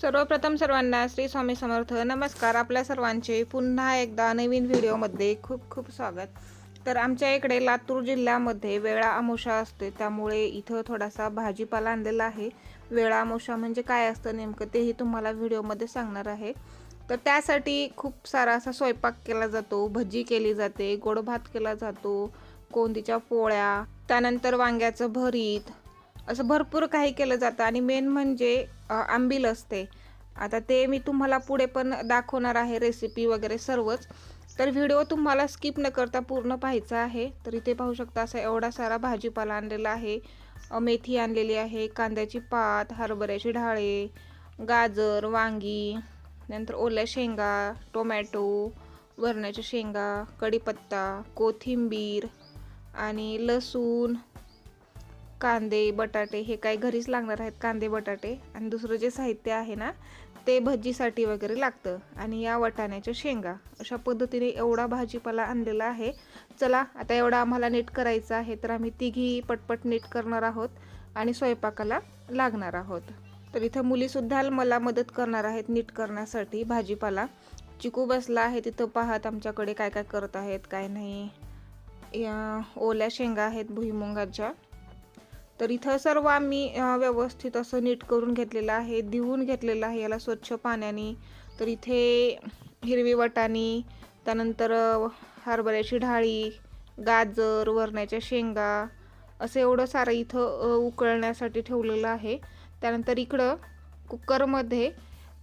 सर्वप्रथम सर्वांना श्री स्वामी समर्थ. नमस्कार आपल्या सर्वांचे. पुन्हा एकदा नवीन व्हिडिओमध्ये खूप खूप स्वागत. तर आमच्या इकडे लातूर जिल्ह्यामध्ये वेळा अमावस्या असते त्यामुळे इथं थोडासा भाजीपाला आणलेला आहे. वेळा अमावस्या म्हणजे काय असतं नेमकं तेही तुम्हाला व्हिडिओमध्ये सांगणार आहे. तर त्यासाठी खूप सारा असा स्वयंपाक केला जातो. भजी केली जाते गोड भात केला जातो कोंदीच्या पोळ्या त्यानंतर वांग्याचं भरीत असं भरपूर काही केलं जातं. आणि मेन म्हणजे आंबील असते. आता ते मी तुम्हाला पुढे पण दाखवणार आहे रेसिपी वगैरे सर्वच. तर व्हिडिओ तुम्हाला स्किप न करता पूर्ण पाहायचा आहे. तर इथे पाहू शकता असा एवढा सारा भाजीपाला आणलेला आहे. मेथी आणलेली आहे कांद्याची पात हरभऱ्याची ढाळे गाजर वांगी नंतर ओल्या शेंगा टोमॅटो वरण्याच्या शेंगा कढीपत्ता कोथिंबीर आणि लसूण. कांदे बटाटे हे काय घरीच लागणार आहेत कांदे बटाटे. आणि दुसरं जे साहित्य आहे ना ते भजीसाठी वगैरे लागतं. आणि या वाटाण्याच्या शेंगा अशा पद्धतीने एवढा भाजीपाला आणलेला आहे. चला आता एवढा आम्हाला नीट करायचा आहे तर आम्ही तिघी पटपट नीट करणार आहोत आणि स्वयंपाकाला लागणार आहोत. तर इथं मुलीसुद्धा मला मदत करणार आहेत नीट करण्यासाठी भाजीपाला. चिकू बसला आहे तिथं पाहत आमच्याकडे काय काय करत आहेत काय नाही. या ओल्या शेंगा आहेत भुईमुंगाच्या. तर इथं सर्व आम्ही व्यवस्थित असं नीट करून घेतलेलं आहे दिवून घेतलेलं आहे याला स्वच्छ पाण्याने. तर इथे हिरवी वटाणी त्यानंतर हरभऱ्याची ढाळी गाजर वरण्याच्या शेंगा असं एवढं सारं इथं उकळण्यासाठी ठेवलेलं आहे. त्यानंतर इकडं कुकरमध्ये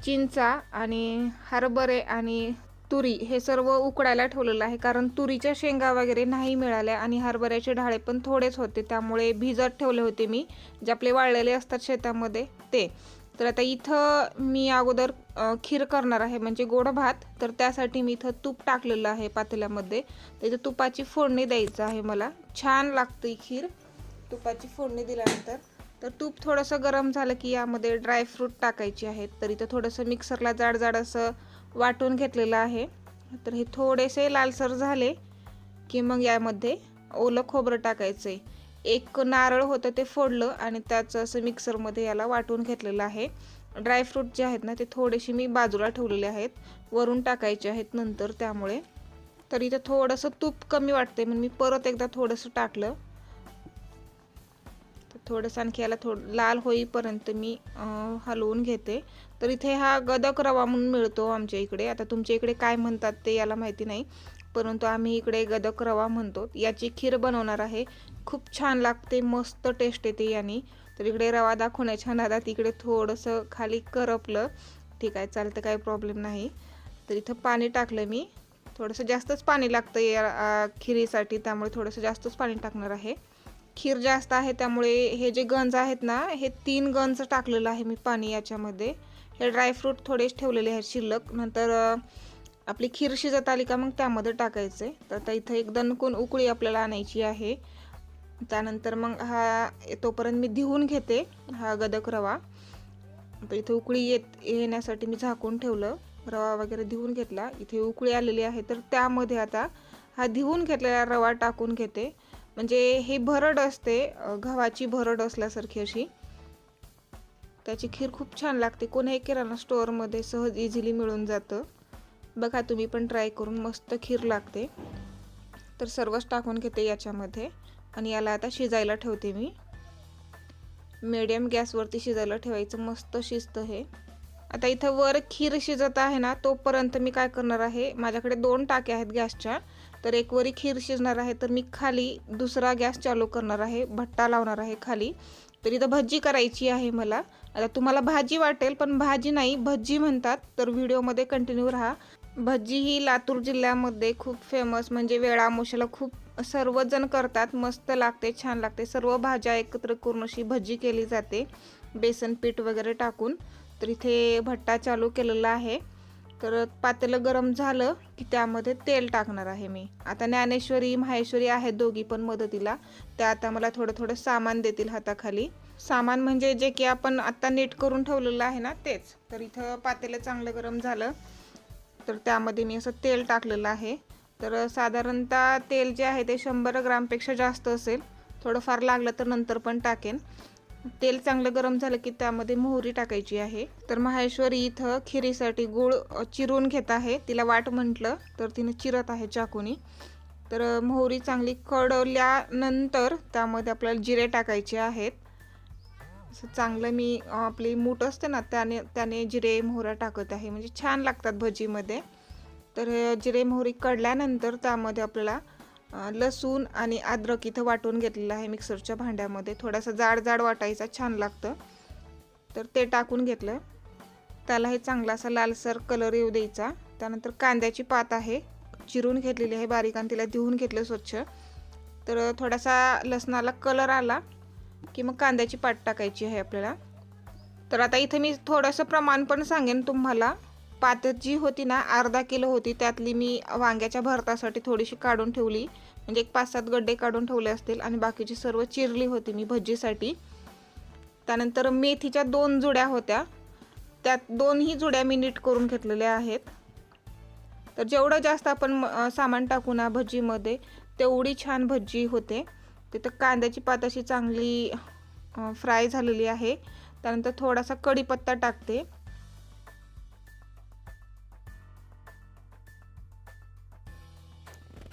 चिंचा आणि हरभरे आणि तुरी हे सर्व उकडायला ठेवलेलं आहे. कारण तुरीच्या शेंगा वगैरे नाही मिळाल्या आणि हरभऱ्याचे ढाळे पण थोडेच होते. त्यामुळे भिजत ठेवले होते मी. जे आपले वाळलेले असतात शेतामध्ये ते. तर आता इथं मी अगोदर खीर करणार आहे म्हणजे गोड भात. तर त्यासाठी मी इथं तूप टाकलेलं आहे पातेल्यामध्ये. त्याच्या तुपाची फोडणी द्यायचं आहे मला. छान लागते खीर. तुपाची फोडणी दिल्यानंतर. तर तूप थोडंसं गरम झालं की यामध्ये ड्रायफ्रूट टाकायचे आहेत. तर इथं थोडंसं मिक्सरला जाड जाड असं वाटून घेतलेलं आहे. तर हे थोडेसे लालसर झाले की मग यामध्ये ओलं खोबरं टाकायचं. आहे एक नारळ होतं ते फोडलं आणि त्याचं असं मिक्सरमध्ये याला वाटून घेतलेलं आहे. ड्रायफ्रूट जे आहेत ना ते थोडेसे मी बाजूला ठेवलेले आहेत. वरून टाकायचे आहेत नंतर त्यामुळे. तर इथं थोडंसं तूप कमी वाटते म्हणून मी परत एकदा थोडंसं टाकलं. तर थोडंसं आणखी याला थोडं लाल होईपर्यंत मी हलवून घेते. तर इथे हा गदक रवा म्हणून मिळतो आमच्या इकडे. आता तुमच्या इकडे काय म्हणतात ते याला माहिती नाही. परंतु आम्ही इकडे गदक रवा म्हणतो. याची खीर बनवणार आहे. खूप छान लागते मस्त टेस्ट येते यानी. तर इकडे रवा दाखवण्याच्या नादात इकडे थोडंसं खाली करपलं. ठीक आहे चालतं काही प्रॉब्लेम नाही. तर इथं पाणी टाकलं मी. थोडंसं जास्तच पाणी लागतं या खिरीसाठी. त्यामुळे थोडंसं जास्तच पाणी टाकणार आहे. खीर जास्त आहे त्यामुळे हे जे गंज आहेत ना हे तीन गंज टाकलेलं आहे मी पाणी याच्यामध्ये. हे ड्रायफ्रूट थोडेच ठेवलेले आहेत शिल्लक. नंतर आपली खीर शिजत आली का मग त्यामध्ये टाकायचं. आहे तर आता इथं एक दणकून उकळी आपल्याला आणायची आहे. त्यानंतर मग हा तोपर्यंत मी धुवून घेते हा गदक रवा. तर इथे उकळी येत येण्यासाठी मी झाकून ठेवलं. रवा वगैरे धुवून घेतला. इथे उकळी आलेली आहे. तर त्यामध्ये आता हा धुवून घेतलेला रवा टाकून घेते. म्हणजे हे भरड असते गव्हाची भरड असल्यासारखी अशी. त्याची खीर खूप छान लागते. कोणीही किराणा स्टोअरमध्ये सहज इझिली मिळून जातं. बघा तुम्ही पण ट्राय करून मस्त खीर लागते. तर सर्वच टाकून घेते याच्यामध्ये. आणि याला आता शिजायला ठेवते मी. मिडियम गॅसवरती शिजायला ठेवायचं. मस्त शिजतं हे. आता इथं वर खीर शिजत आहे ना तोपर्यंत मी काय करणार आहे माझ्याकडे दोन टाक्या आहेत गॅसच्या. तर एक वरी खीर शिजणार आहे तर मी खाली दुसरा गॅस चालू करणार आहे. भट्टा लावणार आहे खाली. तर इथं भजी करायची आहे मला. आता तुम्हाला भाजी वाटेल पण भाजी नाही भजी म्हणतात. तर व्हिडिओमध्ये कंटिन्यू राहा. भजी ही लातूर जिल्ह्यामध्ये खूप फेमस म्हणजे वेळामोशाला खूप सर्वजण करतात. मस्त लागते छान लागते. सर्व भाज्या एकत्र करून अशी भजी केली जाते. बेसन पीठ वगैरे टाकून. तर इथे भट्टा चालू केलेला आहे. तर पातेलं गरम झालं की त्यामध्ये तेल टाकणार आहे मी. आता ज्ञानेश्वरी माहेश्वरी आहेत दोघी पण मदतीला. त्या आता मला थोडं थोडं सामान देतील हाताखाली. सामान म्हणजे जे की आपण आत्ता नीट करून ठेवलेलं आहे ना तेच. तर इथं पातेलं चांगलं गरम झालं. तर त्यामध्ये मी असं तेल टाकलेलं आहे. तर साधारणतः तेल जे आहे ते शंभर ग्रामपेक्षा जास्त असेल. थोडंफार लागलं तर नंतर पण टाकेन. तेल चांगलं गरम झालं की त्यामध्ये मोहरी टाकायची आहे. तर माहेश्वरी इथं खिरीसाठी गूळ चिरून घेत आहे. तिला वाट म्हटलं तर तिने चिरत आहे चाकूनी. तर मोहरी चांगली कडल्यानंतर त्यामध्ये आपल्याला जिरे टाकायचे आहेत. असं चांगलं मी आपली मूठ असते ना त्याने त्याने जिरे मोहरा टाकत आहे. म्हणजे छान लागतात भजीमध्ये. तर जिरे मोहरी कडल्यानंतर त्यामध्ये आपल्याला लसूण आणि अद्रक इथं वाटून घेतलेलं आहे मिक्सरच्या भांड्यामध्ये. थोडासा जाड जाड वाटायचा छान लागतं. तर ते टाकून घेतलं. त्याला हे चांगला असा लालसर कलर येऊ द्यायचा. त्यानंतर कांद्याची पात आहे. चिरून घेतलेली आहे बारीक आणि तिला धुवून घेतलं स्वच्छ. तर थोडासा लसणाला कलर आला. की मग कांद्याची पाट टाकायची आहे आपल्याला. तर आता इथे मी थोडंसं प्रमाण पण सांगेन तुम्हाला. पात जी होती ना अर्धा किलो होती त्यातली मी वांग्याच्या भरतासाठी थोडीशी काढून ठेवली. म्हणजे एक पाच सात गड्डे काढून ठेवले असतील आणि बाकीची सर्व चिरली होती मी भजीसाठी त्यानंतर मेथीच्या दोन जुड्या होत्या. त्यात दोनही जुड्या मी नीट करून घेतलेल्या आहेत. तर जेवढं जास्त आपण म- सामान टाकू ना भजीमध्ये तेवढी छान भजी होते. तिथं कांद्याची पात अशी चांगली फ्राय झालेली आहे. त्यानंतर थोडासा कढीपत्ता टाकते.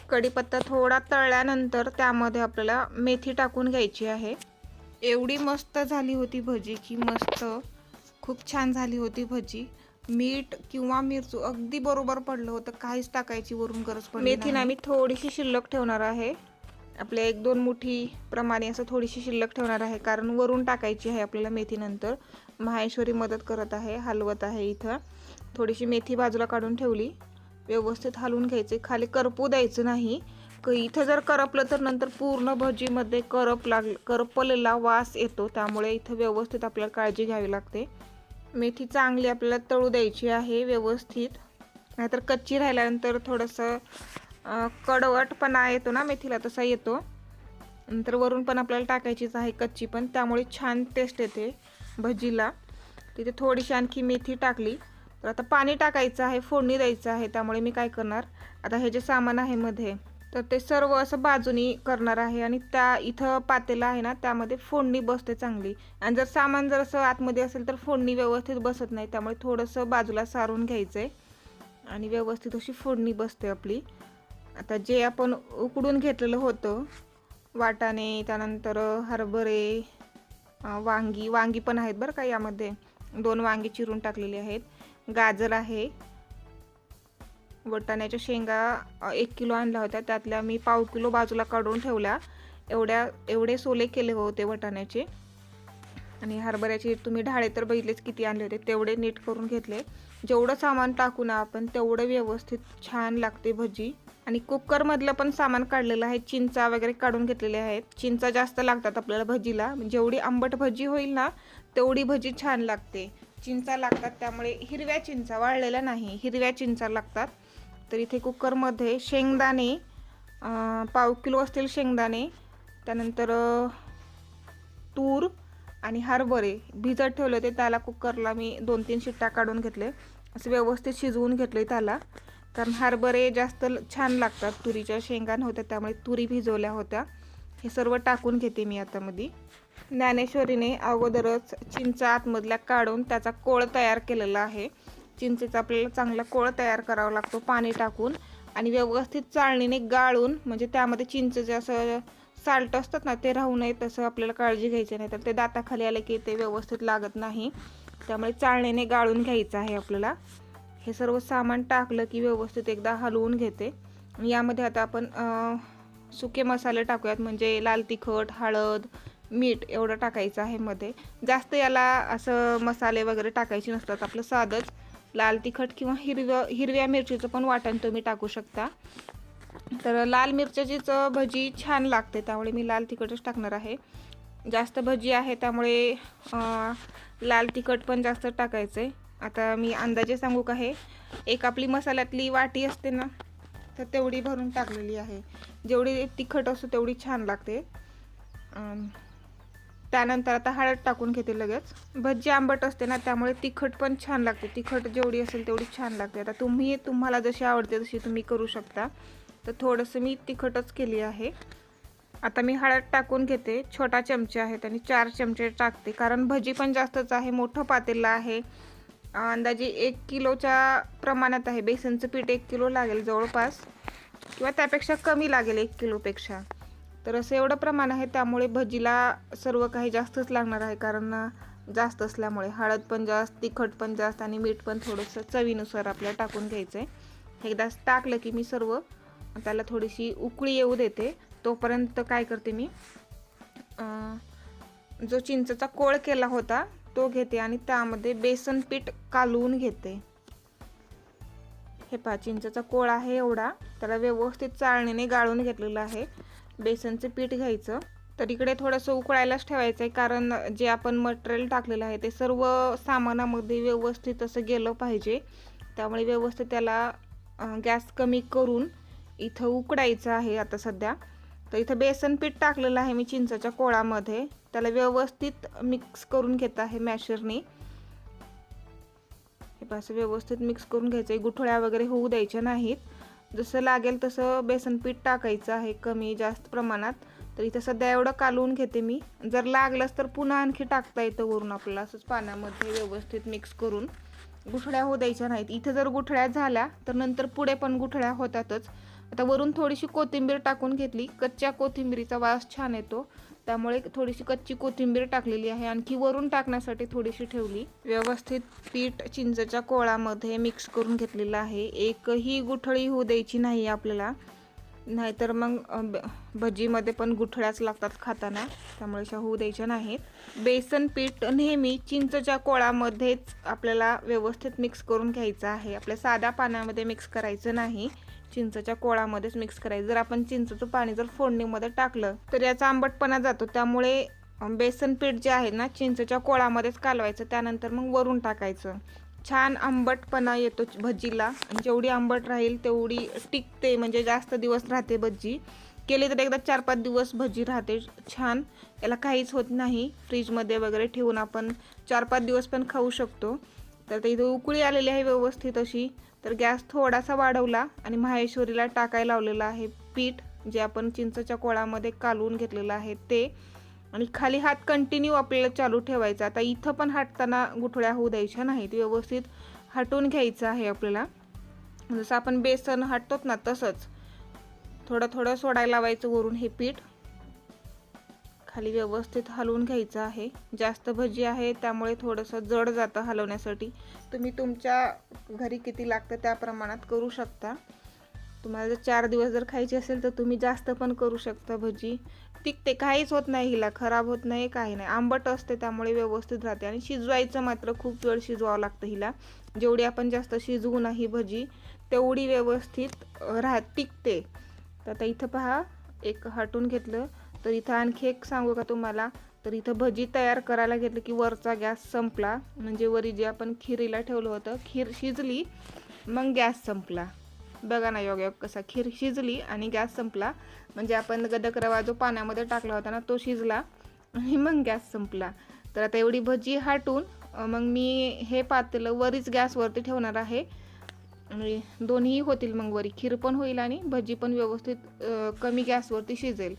कढीपत्ता थोडा तळल्यानंतर त्यामध्ये आपल्याला मेथी टाकून घ्यायची आहे. एवढी मस्त झाली होती भजी की मस्त खूप छान झाली होती भजी. मीठ किंवा मिरचू अगदी बरोबर पडलं होतं काहीच टाकायची वरून गरज पडली मेथी ना मी थोडीशी शिल्लक ठेवणार आहे. आपल्या एक दोन मुठी प्रमाणे असं थोडीशी शिल्लक ठेवणार आहे. कारण वरून टाकायची आहे आपल्याला मेथीनंतर माहेश्वरी मदत करत आहे हलवत आहे इथं. थोडीशी मेथी बाजूला काढून ठेवली. व्यवस्थित हलवून घ्यायचे. खाली करपू द्यायचं नाही. क इथं जर करपलं तर नंतर पूर्ण भजीमध्ये करप लाग करपलेला वास येतो. त्यामुळे इथं व्यवस्थित आपल्याला काळजी घ्यावी लागते. मेथी चांगली आपल्याला तळू द्यायची आहे व्यवस्थित. नाहीतर कच्ची राहिल्यानंतर थोडंसं कडवटपणा येतो ना मेथीला तसा येतो. नंतर वरून पण आपल्याला टाकायचीच आहे कच्ची पण त्यामुळे छान टेस्ट येते भजीला. तिथे थोडीशी आणखी मेथी टाकली तर आता पाणी टाकायचं आहे फोडणी द्यायचं आहे त्यामुळे मी काय करणार? आता हे जे सामान आहे मध्ये तर ते सर्व असं बाजूनी करणार आहे आणि त्या इथं पातेला आहे ना त्यामध्ये फोडणी बसते चांगली. आणि जर सामान जर असं आतमध्ये असेल तर फोडणी व्यवस्थित बसत नाही त्यामुळे थोडंसं बाजूला सारून घ्यायचं आहे आणि व्यवस्थित अशी फोडणी बसते आपली. आता जे आपण उकडून घेतलेलं होतं वाटाणे त्यानंतर हरभरे वांगी वांगी पण आहेत बरं का यामध्ये. दोन वांगी चिरून टाकलेली आहेत. गाजर आहे. वटाण्याच्या शेंगा एक किलो आणल्या होत्या. त्यातल्या मी पाव किलो बाजूला काढून ठेवल्या. एवढ्या एवढे सोले केले होते वटाण्याचे. आणि हरभऱ्याचे तुम्ही ढाळे तर बघितलेच किती आणले होते. तेवढे नीट करून घेतले. जेवढं सामान टाकू ना आपण तेवढं व्यवस्थित छान लागते भजी. आणि कुकरमधलं पण सामान काढलेलं आहे. चिंचा वगैरे काढून घेतलेले आहेत. चिंचा जास्त लागतात आपल्याला भजीला. म्हणजे जेवढी आंबट भजी होईल ना तेवढी भजी छान लागते. चिंचा लागतात त्यामुळे हिरव्या चिंचा वाळलेल्या नाही. हिरव्या चिंचा लागतात. तर इथे कुकरमध्ये शेंगदाणे पाव किलो असतील शेंगदाणे त्यानंतर तूर आणि हरभरे भिजत ठेवले होते. त्याला कुकरला मी दोन तीन शिट्ट्या काढून घेतले. असं व्यवस्थित शिजवून घेतले त्याला. कारण हरभरे जास्त ल- छान लागतात. तुरीच्या शेंगा नव्हत्या त्यामुळे तुरी भिजवल्या होत्या. हे सर्व टाकून घेते मी आता मध्ये ज्ञानेश्वरीने अगोदरच चिंचा आतमधल्या काढून त्याचा कोळ तयार केलेला आहे. चिंचेचा आपल्याला चांगला कोळ तयार करावा लागतो पाणी टाकून. आणि व्यवस्थित चाळणीने गाळून म्हणजे त्यामध्ये चिंचेचे असं साल्ट असतात ना ते राहू नये तसं आपल्याला काळजी घ्यायची नाही. तर ते दाताखाली आले की ते व्यवस्थित लागत नाही. त्यामुळे चाळणीने गाळून घ्यायचं आहे आपल्याला. हे सर्व सामान टाकलं की व्यवस्थित एकदा हलवून घेते. यामध्ये आता आपण सुके मसाले टाकूयात म्हणजे लाल तिखट हळद मीठ एवढं टाकायचं आहे मध्ये. जास्त याला असं मसाले वगैरे टाकायचे नसतात आपलं साधंच. लाल तिखट किंवा हिरव्या हिरव्या मिरचीचं पण वाटण तुम्ही टाकू शकता. तर लाल मिरच्याचीच भजी छान लागते त्यामुळे मी लाल तिखटच टाकणार आहे. जास्त भजी आहे त्यामुळे लाल तिखट पण जास्त टाकायचं आहे आता मी अंदाजे सांगू का हे? एक आपली मसाल्यातली वाटी असते ना तर तेवढी भरून टाकलेली आहे. जेवढी तिखट असतो तेवढी छान लागते. त्यानंतर आता हळद टाकून घेते लगेच. भजी आंबट असते ना त्यामुळे तिखट पण छान लागते. तिखट जेवढी असेल तेवढी छान लागते. आता तुम्ही तुम्हाला जशी आवडते तशी तुम्ही करू शकता. तर थोडंसं मी तिखटच केली आहे. आता मी हळद टाकून घेते. छोटा चमचे आहेत आणि चार चमचे टाकते. कारण भजी पण जास्तच आहे मोठं पातेलं आहे. अंदाजे एक किलोच्या प्रमाणात आहे. बेसनचं पीठ एक किलो लागेल जवळपास. किंवा त्यापेक्षा कमी लागेल एक किलोपेक्षा. तर असं एवढं प्रमाण आहे. त्यामुळे भजीला सर्व काही जास्तच लागणार आहे. कारण जास्त असल्यामुळे. हळद पण जास्त तिखट पण जास्त आणि मीठ पण थोडंसं चवीनुसार आपल्याला टाकून घ्यायचं आहे एकदा टाकलं की मी सर्व त्याला थोडीशी उकळी येऊ देते. तोपर्यंत काय करते मी जो चिंचचा कोळ केला होता तो घेते आणि त्यामध्ये बेसन पीठ कालवून घेते. हे पहा चिंचेचा कोळ आहे एवढा. त्याला व्यवस्थित चाळणीने गाळून घेतलेलं आहे. बेसनचं पीठ घ्यायचं. तर इकडे थोडंसं उकळायलाच ठेवायचं आहे कारण जे आपण मटेरियल टाकलेलं आहे ते सर्व सामानामध्ये व्यवस्थित असं गेलं पाहिजे. त्यामुळे व्यवस्थित त्याला गॅस कमी करून इथं उकडायचं आहे आता सध्या. तर इथं बेसन पीठ टाकलेलं आहे मी चिंचाच्या कोळामध्ये. त्याला व्यवस्थित मिक्स करून घेत आहे मॅशरनी हे असं व्यवस्थित मिक्स करून घ्यायचं आहे गुठळ्या वगैरे होऊ द्यायच्या नाहीत. जसं लागेल तसं बेसन पीठ टाकायचं आहे कमी जास्त प्रमाणात. तर इथं सध्या एवढं कालवून घेते मी. जर लागलंच तर पुन्हा आणखी टाकता येतं वरून आपल्याला असंच पाण्यामध्ये व्यवस्थित मिक्स करून. गुठळ्या होऊ द्यायच्या नाहीत. इथं जर गुठळ्या झाल्या तर नंतर पुढे पण गुठळ्या होतातच. आता वरून थोडीशी कोथिंबीर टाकून घेतली. कच्च्या कोथिंबीरीचा वास छान येतो. त्यामुळे थोडीशी कच्ची कोथिंबीर टाकलेली आहे. आणखी वरून टाकण्यासाठी थोडीशी ठेवली. व्यवस्थित पीठ चिंचच्या कोळामध्ये मिक्स करून घेतलेलं आहे. एकही गुठळी होऊ द्यायची नाही आपल्याला. नाहीतर मग भजीमध्ये पण गुठळ्याच लागतात खाताना. त्यामुळे अशा होऊ द्यायच्या नाहीत. बेसन पीठ नेहमी चिंचच्या कोळामध्येच आपल्याला व्यवस्थित मिक्स करून घ्यायचं आहे. आपल्या साध्या पाण्यामध्ये मिक्स करायचं नाही. चिंचच्या कोळामध्येच मिक्स करायचं. जर आपण चिंचचं पाणी जर फोडणीमध्ये टाकलं तर याचा आंबटपणा जातो. त्यामुळे बेसन पीठ जे आहे ना चिंचच्या कोळामध्येच कालवायचं. त्यानंतर मग वरून टाकायचं. छान आंबटपणा येतो भजीला. जेवढी आंबट राहील तेवढी टिकते. म्हणजे जास्त दिवस राहते भजी. केली तर एकदा चार पाच दिवस भजी राहते छान. याला काहीच होत नाही. फ्रीजमध्ये वगैरे ठेवून आपण चार पाच दिवस पण खाऊ शकतो. तर ते इथं उकळी आलेली आहे व्यवस्थित अशी. तर गॅस थोडासा वाढवला आणि माहेश्वरीला टाकायला लावलेलं आहे पीठ जे आपण चिंचच्या कोळामध्ये कालवून घेतलेलं आहे ते. आणि खाली हात कंटिन्यू आपल्याला चालू ठेवायचा. आता इथं पण हाटताना गुठळ्या होऊ द्यायच्या नाहीत. व्यवस्थित हटवून घ्यायचं आहे आपल्याला. जसं आपण बेसन हटतोत ना तसंच. थोडं थोडं सोडायला लावायचं वरून हे पीठ. खाली व्यवस्थित हलवून घ्यायचं आहे. जास्त भजी आहे त्यामुळे थोडंसं जड जातं हलवण्यासाठी. तुम्ही तुमच्या घरी किती लागतं त्या प्रमाणात करू शकता. तुम्हाला जर चार दिवस जर खायची असेल तर तुम्ही जास्त पण करू शकता भजी. टिकते काहीच होत नाही हिला खराब होत नाही काही नाही. आंबट असते त्यामुळे व्यवस्थित राहते. आणि शिजवायचं मात्र खूप वेळ शिजवावं लागतं हिला. जेवढी आपण जास्त शिजवू नाही भजी तेवढी व्यवस्थित राह टिकते. तर आता इथं पहा एक हटून घेतलं. तर इथं आणखी एक सांगू का तुम्हाला? तर इथं भजी तयार करायला घेतलं की वरचा गॅस संपला. म्हणजे वरी जे आपण खिरीला ठेवलं होतं खीर शिजली मग गॅस संपला. बघा ना योग योग कसा खीर शिजली आणि गॅस संपला. म्हणजे आपण गदक रवा जो पाण्यामध्ये टाकला होता ना तो शिजला आणि मग गॅस संपला. तर आता एवढी भजी हाटून मग मी हे पातेलं वरीच गॅसवरती ठेवणार आहे. आणि दोन्ही होतील मग वरी. खीर पण होईल आणि भजी पण व्यवस्थित कमी गॅसवरती शिजेल.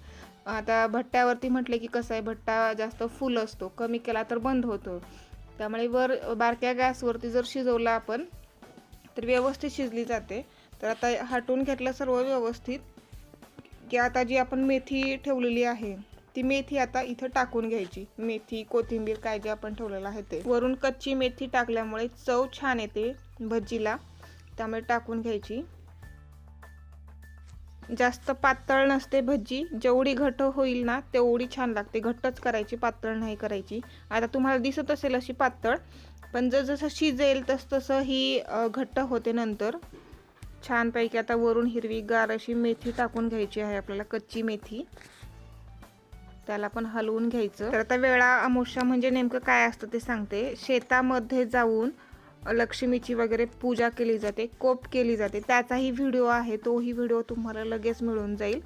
आता भट्ट्यावरती म्हटले की कसं आहे भट्टा जास्त फुल असतो कमी केला तर बंद होतो. त्यामुळे वर बारक्या गॅसवरती जर शिजवला आपण तर व्यवस्थित शिजली जाते. तर आता हटवून घेतलं सर्व व्यवस्थित की आता जी आपण मेथी ठेवलेली आहे ती मेथी आता इथं टाकून घ्यायची. मेथी कोथिंबीर काय जे आपण ठेवलेलं आहे ते. वरून कच्ची मेथी टाकल्यामुळे चव छान येते भजीला त्यामुळे टाकून घ्यायची. जास्त पातळ नसते भजी. जेवढी घट्ट होईल ना तेवढी छान लागते. घट्टच करायची पातळ नाही करायची. आता तुम्हाला दिसत असेल अशी पातळ पण जसं शिजेल तस तसं ही घट्ट होते नंतर. छानपैकी आता वरून हिरवी गार अशी मेथी टाकून घ्यायची आहे आपल्याला कच्ची मेथी. त्याला पण हलवून घ्यायचं. तर आता वेळा अमोशा म्हणजे नेमकं काय असतं ते सांगते. शेतामध्ये जाऊन लक्ष्मीची वगैरे पूजा केली जाते कोप केली जाते. त्याचाही व्हिडिओ आहे तोही व्हिडिओ तुम्हाला लगेच मिळून जाईल.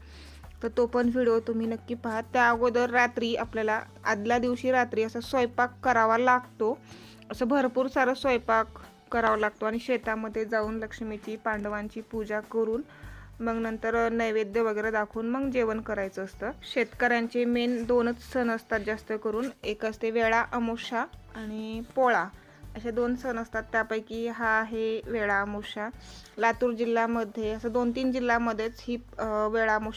तर तो पण व्हिडिओ तुम्ही नक्की पहा. त्या अगोदर रात्री आपल्याला आदल्या दिवशी रात्री असा स्वयंपाक करावा लागतो. असं भरपूर सारं स्वयंपाक करावा लागतो आणि शेतामध्ये जाऊन लक्ष्मीची पांडवांची पूजा करून मग नंतर नैवेद्य वगैरे दाखवून मग जेवण करायचं असतं. शेतकऱ्यांचे मेन दोनच सण असतात जास्त करून. एक असते वेळा अमोषा आणि पोळा. असे दोन सण असतात. त्यापैकी हा आहे वेळा लातूर जिल्ह्यामध्ये असं दोन तीन जिल्ह्यामध्येच ही अ,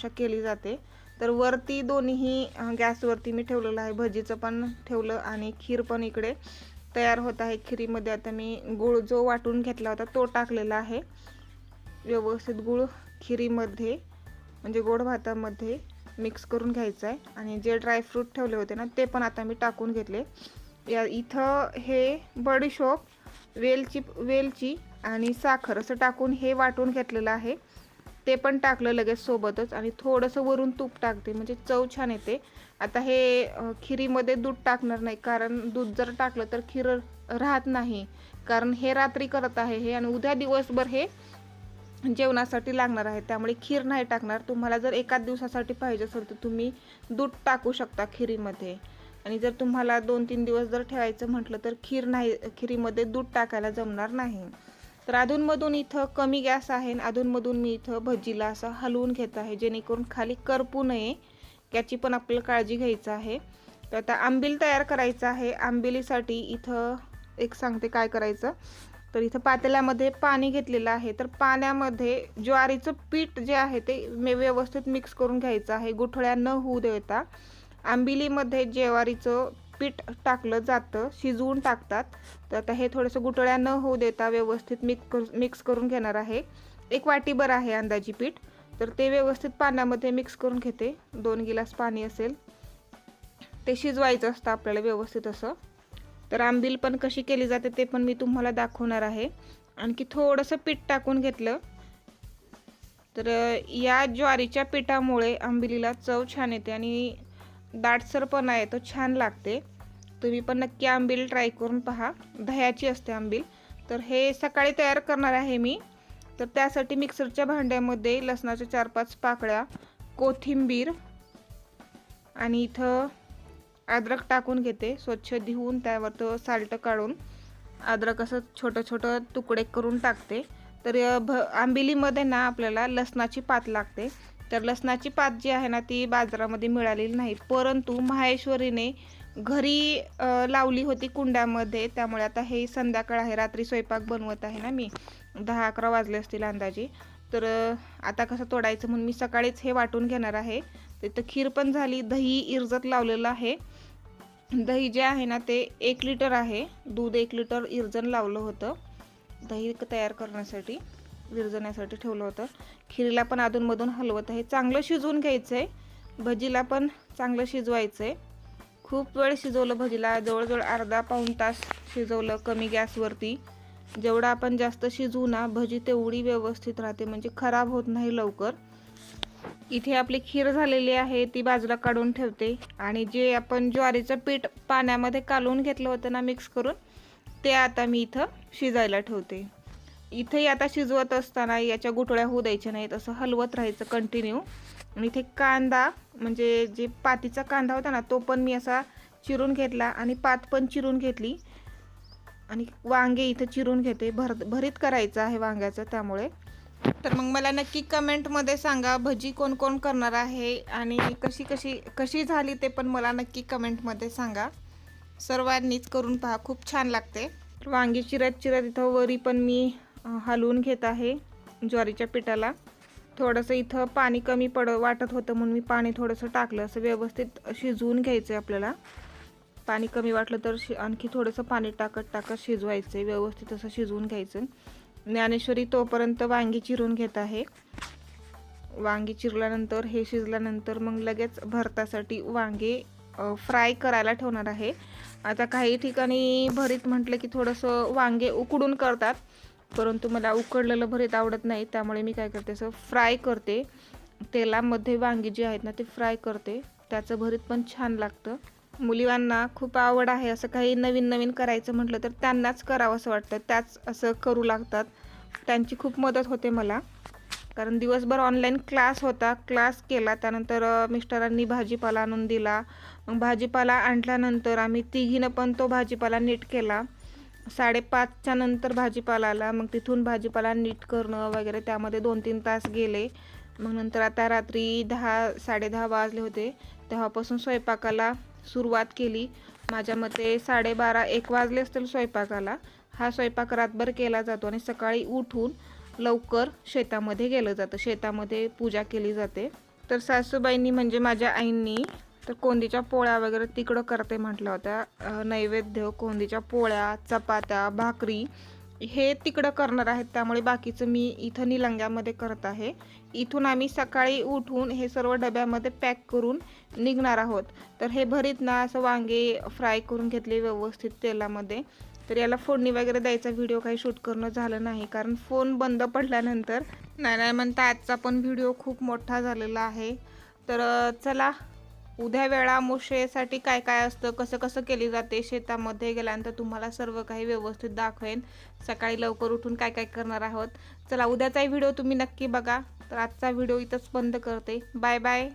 केली जाते. तर वरती दोन्ही गॅसवरती मी ठेवलेलं आहे. भजीचं पण ठेवलं आणि खीर पण इकडे तयार होत आहे. खिरीमध्ये आता मी गूळ जो वाटून घेतला होता तो टाकलेला आहे. व्यवस्थित गूळ खिरीमध्ये म्हणजे गोड भातामध्ये मिक्स करून घ्यायचं आहे. आणि जे ड्रायफ्रूट ठेवले होते ना ते पण आता मी टाकून घेतले. या इथं हे बडीशोप वेलची वेलची आणि साखर असं टाकून हे वाटून घेतलेलं आहे. ते पण टाकलं लगेच सोबतच आणि थोडंसं वरून तूप टाकते म्हणजे चव छान येते. आता हे खिरीमध्ये दूध टाकणार नाही कारण दूध जर टाकलं तर खीर राहत नाही. कारण हे रात्री करत आहे हे आणि उद्या दिवसभर हे जेवणासाठी लागणार आहे. त्यामुळे खीर नाही टाकणार. तुम्हाला जर एकाच दिवसासाठी पाहिजे असेल तर तुम्ही दूध टाकू शकता खिरीमध्ये. आणि जर तुम्हाला दोन तीन दिवस जर ठेवायचं म्हटलं तर खीर नाही खिरीमध्ये दूध टाकायला जमणार नाही. तर अधूनमधून इथं कमी गॅस आहे आणि अधूनमधून मी इथं भजीला असं हलवून घेत आहे जेणेकरून खाली करपू नये याची पण आपल्याला काळजी घ्यायचं आहे. तर आता आंबील तयार करायचं आहे. आंबिलीसाठी इथं एक सांगते काय करायचं. तर इथं पातेल्यामध्ये पाणी घेतलेलं आहे. तर पाण्यामध्ये ज्वारीचं पीठ जे आहे ते व्यवस्थित मिक्स करून घ्यायचं आहे. गुठळ्या न होऊ देता. आंबिलीमध्ये ज्वारीचं पीठ टाकलं जातं शिजवून टाकतात. तर आता हे थोडंसं गुठळ्या न होऊ देता व्यवस्थित मिक्स कर मिक्स करून घेणार आहे. एक वाटीभर आहे अंदाजी पीठ. तर ते व्यवस्थित पाण्यामध्ये मिक्स करून घेते. दोन गिलास पाणी असेल. ते शिजवायचं असतं आपल्याला व्यवस्थित असं. तर आंबील पण कशी केली जाते ते पण मी तुम्हाला दाखवणार आहे. आणखी थोडंसं पीठ टाकून घेतलं. तर या ज्वारीच्या पिठामुळे आंबिलीला चव छान येते आणि दाटसरपणा आहे तो छान लागते. तुम्ही पण नक्की आंबील ट्राय करून पहा. दह्याची असते आंबील. तर हे सकाळी तयार करणार आहे मी. तर त्यासाठी मिक्सरच्या भांड्यामध्ये लसणाच्या चार पाच पाकळ्या कोथिंबीर आणि इथं अद्रक टाकून घेते. स्वच्छ धुवून त्यावर तो साल्ट काढून अद्रक असं छोटं छोटं तुकडे करून टाकते. तर भ आंबिलीमध्ये ना आपल्याला लसणाची पात लागते. तर लसणाची पात जी आहे ना ती बाजारामध्ये मिळालेली नाही. परंतु माहेश्वरीने घरी लावली होती कुंड्यामध्ये. त्यामुळे आता हे संध्याकाळ आहे रात्री स्वयंपाक बनवत आहे ना मी. दहा अकरा वाजले असतील अंदाजे. तर आता कसं तोडायचं म्हणून मी सकाळीच हे वाटून घेणार आहे. तिथं खीर पण झाली दही इरजत लावलेलं आहे. दही जे आहे ना ते एक लिटर आहे. दूध एक लिटर इरजन लावलं होतं. दही तयार करण्यासाठी. विरजण्यासाठी ठेवलं होतं. खिरीला पण अधूनमधून हलवत आहे. चांगलं शिजवून घ्यायचं आहे भजीला पण चांगलं शिजवायचं आहे खूप वेळ शिजवलं भजीला. जवळजवळ अर्धा पाऊण तास शिजवलं कमी गॅसवरती. जेवढं आपण जास्त शिजवू ना भजी तेवढी व्यवस्थित राहते. म्हणजे खराब होत नाही लवकर. इथे आपली खीर झालेली आहे ती बाजूला काढून ठेवते. आणि जे आपण ज्वारीचं पीठ पाण्यामध्ये कालवून घेतलं होतं ना मिक्स करून ते आता मी इथं शिजायला ठेवते. इथेही आता शिजवत असताना याच्या गुठळ्या होऊ द्यायच्या नाहीत असं हलवत राहायचं कंटिन्यू आणि इथे कांदा म्हणजे जे पातीचा कांदा होता ना तो पण मी असा चिरून घेतला आणि पात पण चिरून घेतली. आणि वांगे इथं चिरून घेते भर भरीत करायचं आहे वांग्याचं त्यामुळे. तर मग मला नक्की कमेंटमध्ये सांगा भजी कोण कोण करणार आहे आणि कशी कशी कशी झाली ते पण मला नक्की कमेंटमध्ये सांगा. सर्वांनीच करून पहा खूप छान लागते. वांगी चिरत चिरत इथं वरी पण मी हलवून घेत आहे ज्वारीच्या पिठाला. थोडंसं इथं पाणी कमी पड वाटत होतं म्हणून मी पाणी थोडंसं टाकलं. असं व्यवस्थित शिजवून घ्यायचं आहे आपल्याला. पाणी कमी वाटलं तर शि आणखी थोडंसं पाणी टाकत टाकत शिजवायचं आहे व्यवस्थित असं शिजवून घ्यायचं. ज्ञानेश्वरी तोपर्यंत वांगी चिरून घेत आहे. वांगी चिरल्यानंतर हे शिजल्यानंतर मग लगेच भरतासाठी वांगे फ्राय करायला ठेवणार आहे. आता काही ठिकाणी भरीत म्हटलं की थोडंसं वांगे उकडून करतात. परंतु मला उकडलेलं भरीत आवडत नाही त्यामुळे मी काय करते असं फ्राय करते. तेलामध्ये वांगी जी आहेत ना ते फ्राय करते. त्याचं भरीत पण छान लागतं. मुलीवांना खूप आवड आहे असं काही नवीन नवीन करायचं म्हटलं तर त्यांनाच करावं असं वाटतं. त्याच असं करू लागतात. त्यांची खूप मदत होते मला. कारण दिवसभर ऑनलाईन क्लास होता. क्लास केला त्यानंतर मिस्टरांनी भाजीपाला आणून दिला. मग भाजीपाला आणल्यानंतर आम्ही तिघीनं पण तो भाजीपाला नीट केला. साडेपाचच्या नंतर भाजीपाला आला. मग तिथून भाजीपाला नीट करणं वगैरे त्यामध्ये दोन तीन तास गेले. मग नंतर आता रात्री दहा साडेदहा वाजले होते. तेव्हापासून स्वयंपाकाला सुरुवात केली. माझ्या मते साडेबारा एक वाजले असतील स्वयंपाकाला. हा स्वयंपाक रातभर केला जातो आणि सकाळी उठून लवकर शेतामध्ये गेलं जातं. शेतामध्ये पूजा केली जाते. तर सासूबाईंनी म्हणजे माझ्या आईंनी तर कोंदीच्या पोळ्या वगैरे तिकडं करते म्हटल्या होत्या नैवेद्य कोंदीच्या पोळ्या चपात्या भाकरी हे तिकडं करणार आहेत. त्यामुळे बाकीचं मी इथं निलंग्यामध्ये करत आहे. इथून आम्ही सकाळी उठून हे सर्व डब्यामध्ये पॅक करून निघणार आहोत. तर हे भरीत ना असं वांगे फ्राय करून घेतले व्यवस्थित तेलामध्ये. तर याला फोडणी वगैरे द्यायचा व्हिडिओ काही शूट करणं झालं नाही. कारण फोन बंद पडल्यानंतर नाही नाही म्हणता आजचा पण व्हिडिओ खूप मोठा झालेला आहे. तर चला उद्या वेळा मोशेसाठी काय काय असतं कसं कसं केली जाते शेतामध्ये गेल्यानंतर तुम्हाला सर्व काही व्यवस्थित दाखवेन. सकाळी लवकर उठून काय काय करणार आहोत. चला उद्याचाही व्हिडिओ तुम्ही नक्की बघा. तर आजचा व्हिडिओ इथंच बंद करते. Bye bye.